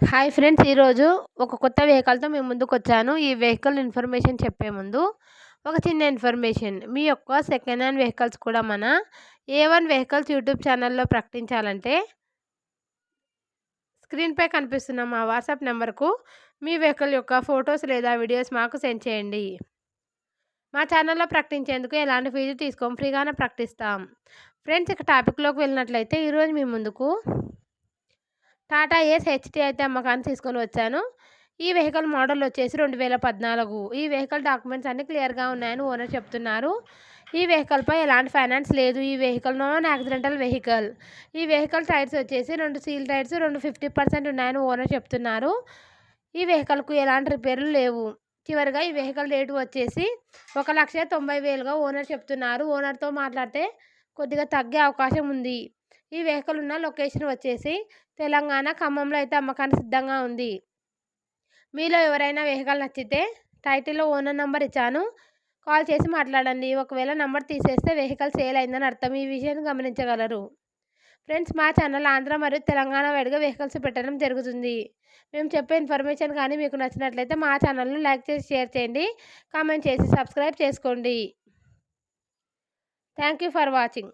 Hi friends ఈరోజు ఒక కొత్త వెహికల్తో మేము ముందుకు వచ్చాను ఈ వెహికల్ ఇన్ఫర్మేషన్ చెప్పే ముందు ఒక చిన్న ఇన్ఫర్మేషన్. మీ యొక్క సెకండ్ హ్యాండ్ వెహికల్స్ కూడా మన ఏ వన్ వెహికల్స్ యూట్యూబ్ ఛానల్లో ప్రకటించాలంటే స్క్రీన్పై కనిపిస్తున్న మా వాట్సాప్ నెంబర్కు మీ వెహికల్ యొక్క ఫొటోస్ లేదా వీడియోస్ మాకు సెండ్ చేయండి. మా ఛానల్లో ప్రకటించేందుకు ఎలాంటి ఫీజు తీసుకోం ఫ్రీగానే ప్రకటిస్తాం. ఫ్రెండ్స్ ఇక టాపిక్లోకి వెళ్ళినట్లయితే ఈరోజు మీ ముందుకు టాటా ఏస్ హెచ్టీ అయితే అమ్మకాన్ని తీసుకొని వచ్చాను. ఈ వెహికల్ మోడల్ వచ్చేసి రెండు వేల పద్నాలుగు. ఈ వెహికల్ డాక్యుమెంట్స్ అన్నీ క్లియర్గా ఉన్నాయని ఓనర్ చెప్తున్నారు. ఈ వెహికల్పై ఎలాంటి ఫైనాన్స్ లేదు. ఈ వెహికల్ నాన్ యాక్సిడెంటల్ వెహికల్. ఈ వెహికల్ టైర్స్ వచ్చేసి రెండు సీల్ టైర్స్ రెండు ఫిఫ్టీ పర్సెంట్ ఉన్నాయని ఓనర్ చెప్తున్నారు. ఈ వెహికల్కు ఎలాంటి రిపేర్లు లేవు. చివరిగా ఈ వెహికల్ రేటు వచ్చేసి ఒక లక్ష తొంభై వేలుగా ఓనర్ చెప్తున్నారు. ఓనర్తో మాట్లాడితే కొద్దిగా తగ్గే అవకాశం ఉంది. ఈ వెహికల్ ఉన్న లొకేషన్ వచ్చేసి తెలంగాణ ఖమ్మంలో అయితే అమ్మకానికి సిద్ధంగా ఉంది. మీలో ఎవరైనా వెహికల్ నచ్చితే టైటిల్లో ఓనర్ నెంబర్ ఇచ్చాను. కాల్ చేసి మాట్లాడండి. ఒకవేళ నెంబర్ తీసేస్తే వెహికల్ సేల్ అయిందని అర్థం. ఈ విషయాన్ని గమనించగలరు. ఫ్రెండ్స్ మా ఛానల్ ఆంధ్ర మరియు తెలంగాణ వైడ్గా వెహికల్స్ పెట్టడం జరుగుతుంది. మేము చెప్పే ఇన్ఫర్మేషన్ కానీ మీకు నచ్చినట్లయితే మా ఛానల్ను లైక్ చేసి షేర్ చేయండి. కామెంట్ చేసి సబ్స్క్రైబ్ చేసుకోండి. Thank you for watching.